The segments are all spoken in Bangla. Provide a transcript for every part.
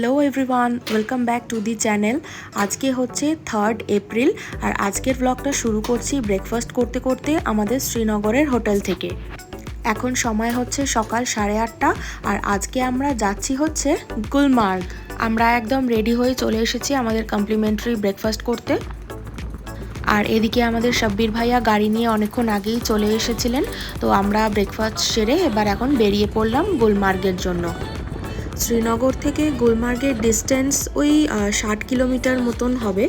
Hello everyone welcome back to the channel আজকে হচ্ছে থার্ড এপ্রিল আর আজকের ব্লগটা শুরু করছি ব্রেকফাস্ট করতে করতে আমাদের শ্রীনগরের হোটেল থেকে। এখন সময় হচ্ছে সকাল সাড়ে আটটা, আর আজকে আমরা যাচ্ছি হচ্ছে গুলমার্গ। আমরা একদম রেডি হয়ে চলে এসেছি আমাদের কমপ্লিমেন্টারি ব্রেকফাস্ট করতে। আর এদিকে আমাদের সাব্বির ভাইয়া গাড়ি নিয়ে অনেকক্ষণ আগেই চলে এসেছিলেন, তো আমরা ব্রেকফাস্ট সেরে এবার এখন বেরিয়ে পড়লাম গুলমার্গের জন্য। শ্রীনগর থেকে গুলমার্গের ডিস্টেন্স ওই ষাট কিলোমিটার মতন হবে।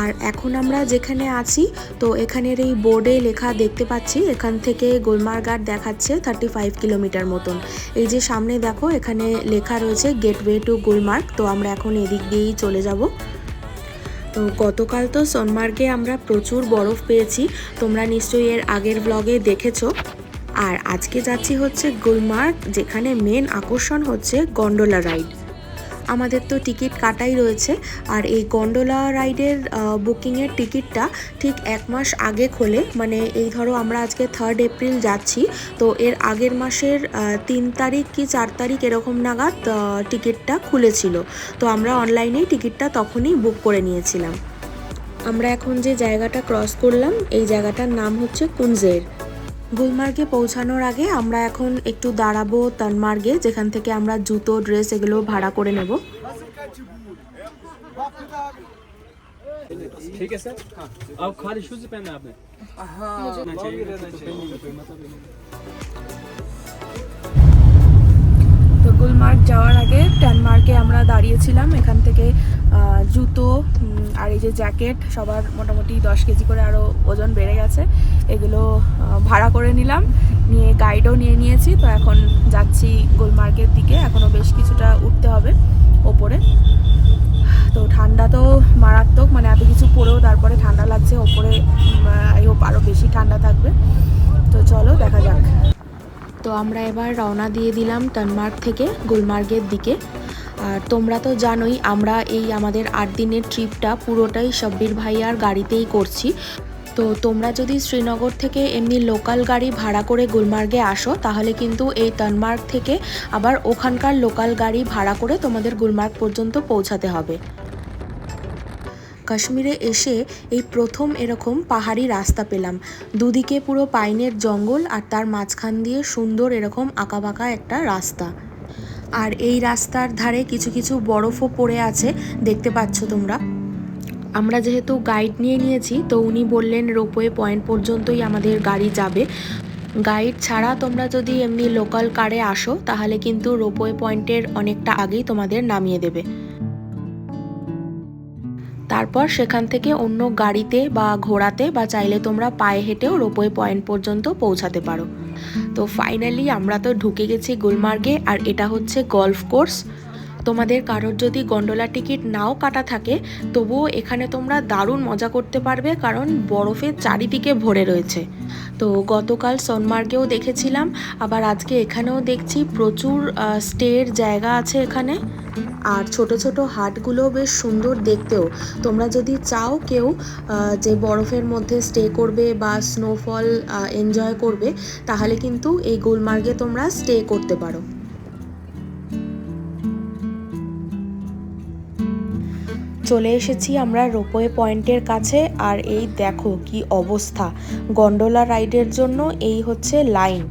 আর এখন আমরা যেখানে আছি, তো এখানের এই বোর্ডে লেখা দেখতে পাচ্ছি, এখান থেকে গুলমার্গ আর দেখাচ্ছে থার্টি ফাইভ কিলোমিটার মতন। এই যে সামনে দেখো, এখানে লেখা রয়েছে গেটওয়ে টু গুলমার্গ, তো আমরা এখন এদিক দিয়েই চলে যাব। তো গতকাল তো সোনমার্গে আমরা প্রচুর বরফ পেয়েছি, তোমরা নিশ্চয়ই এর আগের ব্লগে দেখেছ। আর আজকে যাচ্ছি হচ্ছে গুলমার্গ, যেখানে মেন আকর্ষণ হচ্ছে গন্ডোলা রাইড আমাদের তো টিকিট কাটাই রয়েছে, আর এই গন্ডোলা রাইডের বুকিংয়ের টিকিটটা ঠিক এক মাস আগে খোলে। মানে এই ধরো আমরা আজকে থার্ড এপ্রিল যাচ্ছি, তো এর আগের মাসের তিন তারিখ কি চার তারিখ এরকম নাগাদ টিকিটটা খুলেছিল। তো আমরা অনলাইনেই টিকিটটা তখনই বুক করে নিয়েছিলাম। আমরা এখন যে জায়গাটা ক্রস করলাম, এই জায়গাটার নাম হচ্ছে কুনজের। গুলমার্গে পৌঁছানোর আগে আমরা এখন একটু দাঁড়াবো তানমার্গে যেখান থেকে আমরা জুতো ড্রেস এগুলো ভাড়া করে নেব ठीक है सर हाँ अब खाली शूज पहना आपने हाँ चाहिए रहना चाहिए তো গুলমার্গ যাওয়ার আগে ট্যানমার্কে আমরা দাঁড়িয়েছিলাম এখান থেকে আহ, জুতো উম, আর এই যে জ্যাকেট সবার মোটামুটি দশ কেজি করে আরও ওজন বেড়ে গেছে এগুলো আহ, ভাড়া করে নিলাম। নিয়ে গাইডও নিয়ে নিয়েছি, তো এখন যাচ্ছি গুলমার্গের দিকে। এখনও বেশ কিছুটা উঠতে হবে ওপরে। তো ঠান্ডা তো মারাত্মক মানে এত কিছু পরেও তারপরে ঠান্ডা লাগছে, ওপরে আরও বেশি ঠান্ডা থাকবে। তো চলো, দেখা যাক। তো আমরা এবার রওনা দিয়ে দিলাম টানমার্গ থেকে গুলমার্গের দিকে। আর তোমরা তো জানোই, আমরা এই আমাদের আট দিনের ট্রিপটা পুরোটাই সব্বির ভাইয়ার গাড়িতেই করছি। তো তোমরা যদি শ্রীনগর থেকে এমনি লোকাল গাড়ি ভাড়া করে গুলমার্গে আসো, তাহলে কিন্তু এই তানমার্গ থেকে আবার ওখানকার লোকাল গাড়ি ভাড়া করে তোমাদের গুলমার্গ পর্যন্ত পৌঁছাতে হবে। কাশ্মীরে এসে এই প্রথম এরকম পাহাড়ি রাস্তা পেলাম। দুদিকে পুরো পাইনের জঙ্গল আর তার মাঝখান দিয়ে সুন্দর এরকম আঁকাবাঁকা একটা রাস্তা। আর এই রাস্তার ধারে কিছু কিছু বরফও পড়ে আছে, দেখতে পাচ্ছ তোমরা। আমরা যেহেতু গাইড নিয়ে নিয়েছি, তো উনি বললেন রোপওয়ে পয়েন্ট পর্যন্তই আমাদের গাড়ি যাবে। গাইড ছাড়া তোমরা যদি এমনি লোকাল কারে আসো, তাহলে কিন্তু রোপওয়ে পয়েন্টের অনেকটা আগেই তোমাদের নামিয়ে দেবে। তারপর সেখান থেকে অন্য গাড়িতে বা ঘোড়াতে বা চাইলে তোমরা পায়ে হেঁটেও রোপওয়ে পয়েন্ট পর্যন্ত পৌঁছাতে পারো। তো ফাইনালি আমরা তো ঢুকে গেছি গুলমার্গে, আর এটা হচ্ছে গলফ কোর্স তোমাদের কারোর যদি গন্ডোলা টিকিট নাও কাটা থাকে, তবুও এখানে তোমরা দারুণ মজা করতে পারবে কারণ বরফের চারিদিকে ভরে রয়েছে। তো গতকাল সোনমার্গেও দেখেছিলাম, আবার আজকে এখানেও দেখছি প্রচুর স্টের জায়গা আছে এখানে। আর ছোট ছোট হাটগুলো বেশ সুন্দর দেখতেও। তোমরা যদি চাও কেউ যে বরফের মধ্যে স্টে করবে বা স্নোফল এনজয় করবে, তাহলে কিন্তু এই গুলমার্গে তোমরা স্টে করতে পারো। চলে এসেছি আমরা রোপওয়ে পয়েন্টের কাছে। আর এই দেখো কি অবস্থা। গন্ডোলা রাইডের জন্য এই হচ্ছে লাইন।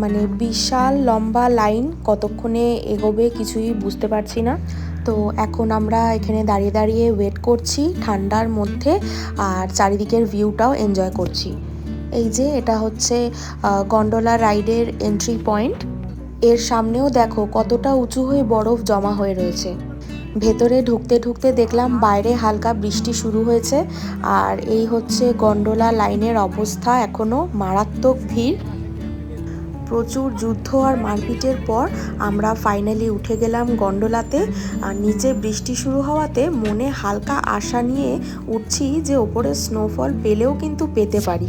মানে বিশাল লম্বা লাইন, কতক্ষণে এগোবে কিছুই বুঝতে পারছি না। তো এখন আমরা এখানে দাঁড়িয়ে দাঁড়িয়ে ওয়েট করছি ঠান্ডার মধ্যে, আর চারিদিকের ভিউটাও এনজয় করছি। এই যে এটা হচ্ছে গন্ডোলা রাইডের এন্ট্রি পয়েন্ট এর সামনেও দেখো কতটা উঁচু হয়ে বরফ জমা হয়ে রয়েছে। ভেতরে ঢুকতে ঢুকতে দেখলাম বাইরে হালকা বৃষ্টি শুরু হয়েছে। আর এই হচ্ছে গন্ডোলা লাইনের অবস্থা এখনও মারাত্মক ভিড়। প্রচুর যুদ্ধ আর মারপিটের পর আমরা ফাইনালি উঠে গেলাম গন্ডোলাতে। আর নিচে বৃষ্টি শুরু হওয়াতে মনে হালকা আশা নিয়ে উঠছি যে ওপরে স্নোফল পেলেও কিন্তু পেতে পারি।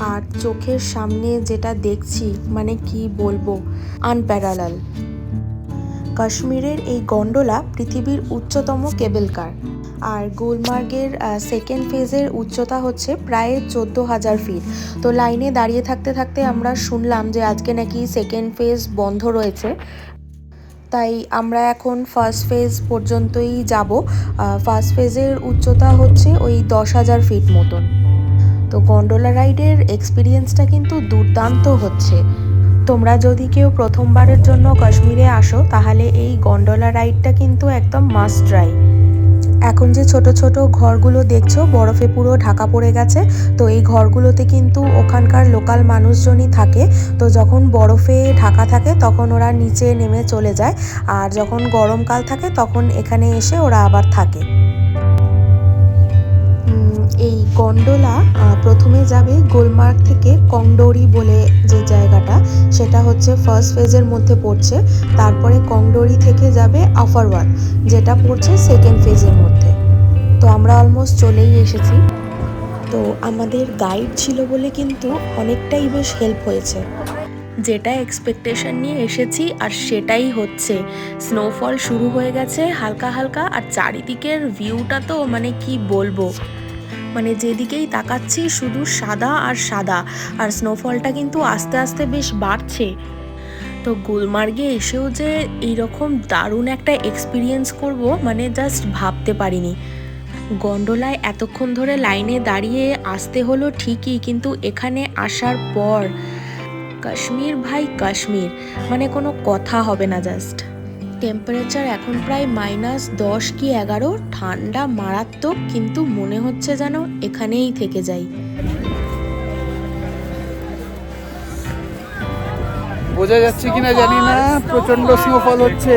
আর চোখের সামনে যেটা দেখছি মানে কি বলব আনপ্যারালাল কাশ্মীরের এই গন্ডোলা পৃথিবীর উচ্চতম কেবল কার। আর গুলমার্গের সেকেন্ড ফেজের উচ্চতা হচ্ছে প্রায় চোদ্দ হাজার ফিট তো লাইনে দাঁড়িয়ে থাকতে থাকতে আমরা শুনলাম যে আজকে নাকি সেকেন্ড ফেজ বন্ধ রয়েছে। তাই আমরা এখন ফার্স্ট ফেজ পর্যন্তই যাব। ফার্স্ট ফেজের উচ্চতা হচ্ছে ওই দশ হাজার ফিট মতন। তো গন্ডোলা রাইডের এক্সপিরিয়েন্সটা কিন্তু দুর্দান্ত হচ্ছে। তোমরা যদি কেউ প্রথমবারের জন্য কাশ্মীরে আসো, তাহলে এই গন্ডোলা রাইডটা কিন্তু একদম মাস্ট ট্রাই এখন যে ছোট ছোট ঘরগুলো দেখছ, বরফে পুরো ঢাকা পড়ে গেছে, তো এই ঘরগুলোতে কিন্তু ওখানকার লোকাল মানুষজনই থাকে। তো যখন বরফে ঢাকা থাকে, তখন ওরা নিচে নেমে চলে যায়, আর যখন গরমকাল থাকে, তখন এখানে এসে ওরা আবার থাকে। এই গন্ডোলা প্রথমে যাবে গোলমার্গ থেকে কংডোরি বলে যে জায়গাটা, সেটা হচ্ছে ফার্স্ট ফেজের মধ্যে পড়ছে। তারপরে কংডোরি থেকে যাবে আফারওয়াল যেটা পড়ছে সেকেন্ড ফেজের মধ্যে। তো আমরা অলমোস্ট চলেই এসেছি। তো আমাদের গাইড ছিল বলে কিন্তু অনেকটাই বেশ হেল্প হয়েছে। যেটা এক্সপেকটেশন নিয়ে এসেছি আর সেটাই হচ্ছে। স্নোফল শুরু হয়ে গেছে হালকা হালকা আর চারিদিকের ভিউটা তো মানে কি বলব? মানে যেদিকেই তাকাচ্ছি শুধু সাদা আর সাদা, আর স্নোফলটা কিন্তু আস্তে আস্তে বেশ বাড়ছে। তো গুলমার্গে এসেও যে এইরকম দারুণ একটা এক্সপিরিয়েন্স করব মানে জাস্ট ভাবতে পারিনি। গন্ডোলায় এতক্ষণ ধরে লাইনে দাঁড়িয়ে আসতে হলো ঠিকই, কিন্তু এখানে আসার পর, কাশ্মীর ভাই কাশ্মীর মানে কোনো কথা হবে না জাস্ট টেম্পারেচার এখন প্রায় মাইনাস দশ কি এগারো? ঠান্ডা মারাত্মক কিন্তু মনে হচ্ছে যেন এখানেই থেকে যাই। বোঝা যাচ্ছে কিনা জানি না প্রচণ্ড স্নোফল হচ্ছে।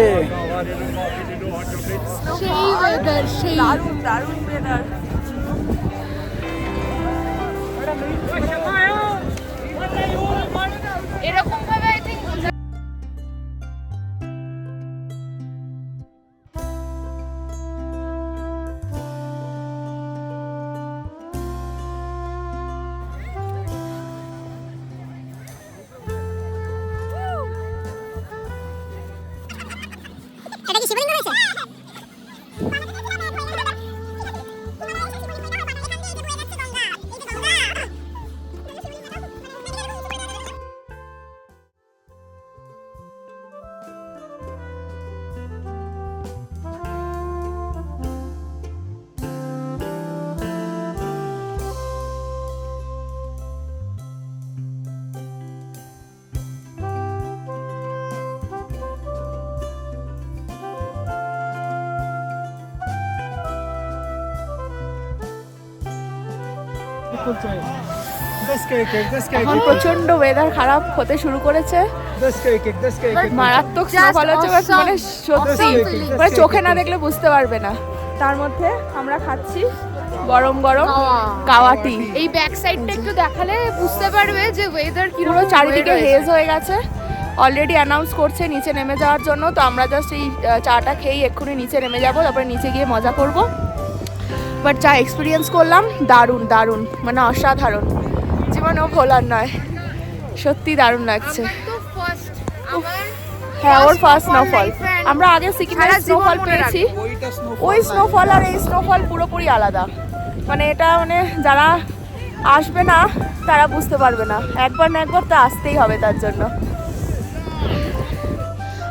এরকম প্রচণ্ড ওয়েদার খারাপ হতে শুরু করেছে। মারাত্মক মানে সত্যি মানে চোখে না দেখলে বুঝতে পারবে না। তার মধ্যে আমরা খাচ্ছি গরম গরম কাওয়াটি। এই ব্যাক সাইডটা একটু দেখালে বুঝতে পারবে যে ওয়েদার কি পুরো চারিদিকে হেজ হয়ে গেছে। অলরেডি অ্যানাউন্স করছে নিচে নেমে যাওয়ার জন্য তো আমরা জাস্ট এই চাটা খেয়েই এক্ষুনি নিচে নেমে যাব তারপরে নিচে গিয়ে মজা করব। বাট যা এক্সপিরিয়েন্স করলাম দারুণ দারুণ মানে অসাধারণ। জীবনেও ভোলার নয়। সত্যি দারুণ লাগছে। তো ফার্স্ট আমার হ্যাঁ ওর ফার্স্ট স্নোফল আমরা আগে সিকিমে স্নোফল পেয়েছি। ওই স্নোফল আর এই স্নোফল পুরোপুরি আলাদা। মানে এটা মানে যারা আসবে না তারা বুঝতে পারবে না। একবার না একবার তো আসতেই হবে তার জন্য।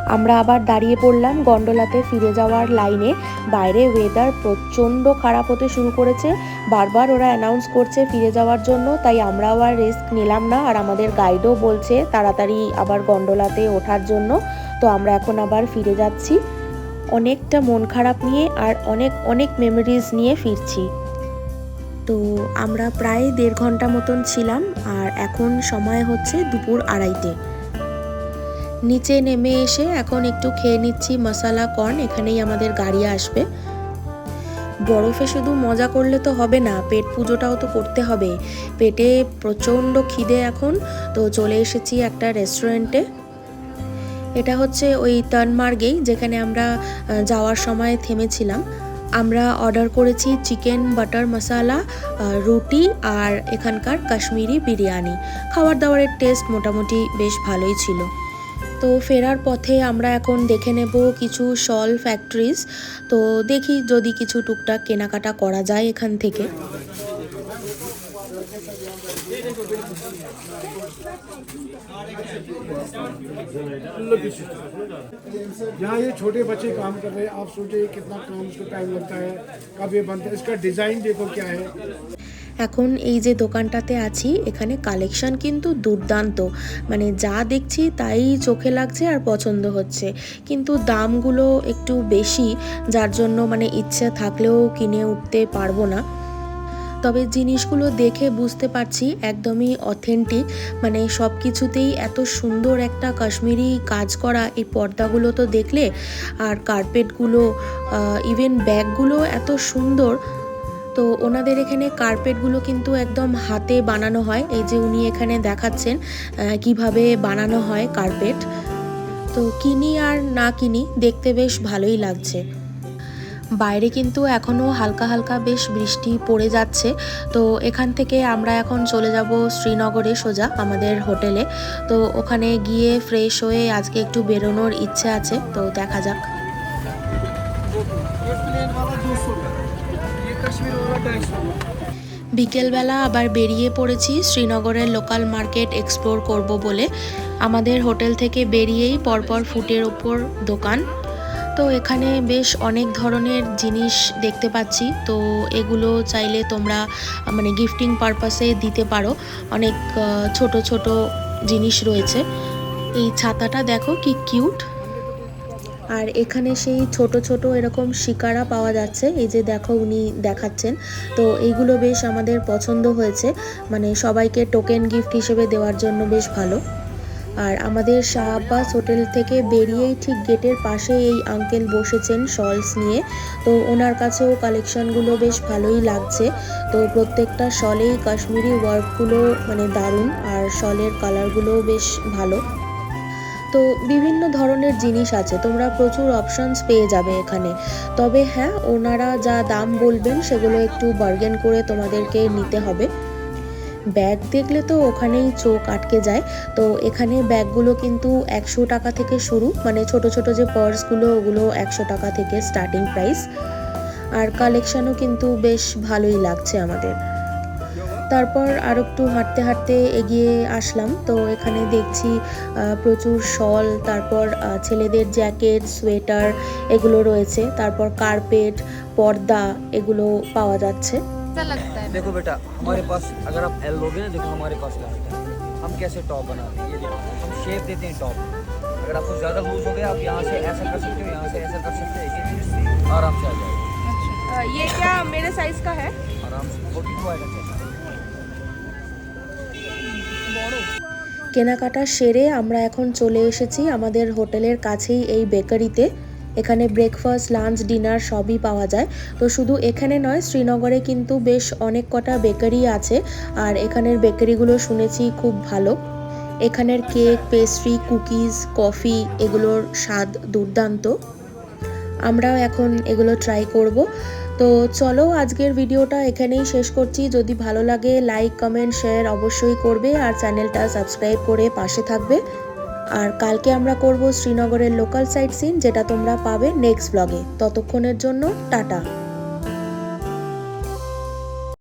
আমরা আবার দাঁড়িয়ে পড়লাম গন্ডোলাতে ফিরে যাওয়ার লাইনে। বাইরে ওয়েদার প্রচণ্ড খারাপ হতে শুরু করেছে। বারবার ওরা অ্যানাউন্স করছে ফিরে যাওয়ার জন্য, তাই আমরাও আর রিস্ক নিলাম না। আর আমাদের গাইডও বলছে তাড়াতাড়ি আবার গন্ডোলাতে ওঠার জন্য। তো আমরা এখন আবার ফিরে যাচ্ছি। অনেকটা মন খারাপ নিয়ে আর অনেক অনেক মেমোরিজ নিয়ে ফিরছি। তো আমরা প্রায় দেড় ঘণ্টা মতন ছিলাম, আর এখন সময় হচ্ছে দুপুর আড়াইটে। নিচে নেমে এসে এখন একটু খেয়ে নিচ্ছি মশালা কর্ন, এখানেই আমাদের গাড়ি আসবে। বরফে শুধু মজা করলে তো হবে না, পেট পুজোটাও তো করতে হবে। পেটে প্রচণ্ড খিদে এখন, তো চলে এসেছি একটা রেস্টুরেন্টে। এটা হচ্ছে ওই টানমার্গেই যেখানে আমরা যাওয়ার সময় থেমেছিলাম। আমরা অর্ডার করেছি চিকেন বাটার মশালা রুটি আর এখানকার কাশ্মীরি বিরিয়ানি। খাবার দাবারের টেস্ট মোটামুটি বেশ ভালোই ছিল। তো ফেরার পথে আমরা এখন দেখে নেব কিছু শল ফ্যাক্টরিজ তো দেখি যদি কিছু টুকটাক কেনাকাটা করা যায় এখান থেকে यहाँ ये छोटे बच्चे काम कर रहे हैं आप सोचिए कितना काम उसको टाइम लगता है कब ये बनता है इसका डिज़ाइन देखो क्या है এখন এই যে দোকানটাতে আছি, এখানে কালেকশন কিন্তু দুর্দান্ত। মানে যা দেখছি তাই চোখে লাগছে আর পছন্দ হচ্ছে। কিন্তু দামগুলো একটু বেশি, যার জন্য মানে ইচ্ছে থাকলেও কিনে উঠতে পারব না। তবে জিনিসগুলো দেখে বুঝতে পারছি একদমই অথেন্টিক মানে সব কিছুতেই এত সুন্দর একটা কাশ্মীরি কাজ করা এই পর্দাগুলো তো দেখলে, আর কার্পেটগুলো ইভেন ব্যাগগুলো এত সুন্দর। তো ওনাদের এখানে কার্পেটগুলো কিন্তু একদম হাতে বানানো হয়। এই যে উনি এখানে দেখাচ্ছেন কীভাবে বানানো হয় কার্পেট। তো কিনি আর না কিনি, দেখতে বেশ ভালোই লাগছে। বাইরে কিন্তু এখনও হালকা হালকা বেশ বৃষ্টি পড়ে যাচ্ছে। তো এখান থেকে আমরা এখন চলে যাব শ্রীনগরে সোজা, আমাদের হোটেলে। তো ওখানে গিয়ে ফ্রেশ হয়ে আজকে একটু বেরোনোর ইচ্ছে আছে, তো দেখা যাক। বিকেলবেলা আবার বেরিয়ে পড়েছি শ্রীনগরের লোকাল মার্কেট এক্সপ্লোর করব বলে। আমাদের হোটেল থেকে বেরিয়েই পরপর ফুটের ওপর দোকান। তো এখানে বেশ অনেক ধরনের জিনিস দেখতে পাচ্ছি। তো এগুলো চাইলে তোমরা মানে গিফটিং পারপাসে দিতে পারো। অনেক ছোট ছোট জিনিস রয়েছে। এই ছাতাটা দেখো কি কিউট আর এখানে সেই ছোট ছোট এরকম শিকারা পাওয়া যাচ্ছে। এই যে দেখো উনি দেখাচ্ছেন। তো এইগুলো বেশ আমাদের পছন্দ হয়েছে। মানে সবাইকে টোকেন গিফট হিসেবে দেওয়ার জন্য বেশ ভালো। আর আমাদের শাহ আব্বাস হোটেল থেকে বেরিয়েই ঠিক গেটের পাশে এই আঙ্কেল বসেছেন শলস নিয়ে। তো ওনার কাছেও কালেকশনগুলো বেশ ভালোই লাগছে। তো প্রত্যেকটা শলেই কাশ্মীরি ওয়ার্কগুলো মানে দারুণ। আর শলের কালারগুলোও বেশ ভালো। তো বিভিন্ন ধরনের জিনিস আছে, তোমরা প্রচুর অপশনস পেয়ে যাবে এখানে। তবে হ্যাঁ ওনারা যা দাম বলবেন সেগুলো একটু বার্গেন করে তোমাদেরকে নিতে হবে। ব্যাগ দেখলে তো ওখানেই চোখ আটকে যায়। তো এখানে ব্যাগগুলো কিন্তু একশো টাকা থেকে শুরু মানে ছোট ছোট যে পার্সগুলো ওগুলো একশো টাকা থেকে স্টার্টিং প্রাইস আর কালেকশনও কিন্তু বেশ ভালোই লাগছে আমাদের। তারপর আর একটু হাঁটতে হাঁটতে এগিয়ে আসলাম তো এখানে দেখছি আহ, প্রচুর শল তারপর আহ, ছেলেদের জ্যাকেট সোয়েটার এগুলো রয়েছে তারপর কার্পেট পর্দা এগুলো পাওয়া যাচ্ছে अच्छा लगता है देखो बेटा हमारे पास अगर आप एल लोगे ना देखो हमारे पास क्या होता है हम कैसे टॉप बनाते हैं ये देखो हम शेप देते हैं टॉप अगर आपको ज़्यादा लूज हो गया आप यहाँ से ऐसा कर सकते हो यहाँ से ऐसा कर सकते हो ये चीज़ आराम से आ जाएगा अ, ये क्या मेरे साइज का है आराम से फोर्टी टू आएगा चेक কেনাকাটা সেরে আমরা এখন চলে এসেছি আমাদের হোটেলের কাছেই এই বেকারিতে। এখানে ব্রেকফাস্ট লাঞ্চ ডিনার সবই পাওয়া যায়। তো শুধু এখানে নয়, শ্রীনগরে কিন্তু বেশ অনেক কটা বেকারি আছে আর এখানের বেকারিগুলো শুনেছি খুব ভালো। এখানের কেক পেস্ট্রি কুকিজ কফি এগুলোর স্বাদ দুর্দান্ত। আমরাও এখন এগুলো ট্রাই করব। তো চলো আজকের ভিডিওটা এখানেই শেষ করছি। যদি ভালো লাগে লাইক কমেন্ট শেয়ার অবশ্যই করবে আর চ্যানেলটা সাবস্ক্রাইব করে পাশে থাকবে। আর কালকে আমরা করব শ্রীনগরের লোকাল সাইট সিন যেটা তোমরা পাবে নেক্সট ব্লগে ততক্ষণের জন্য টাটা।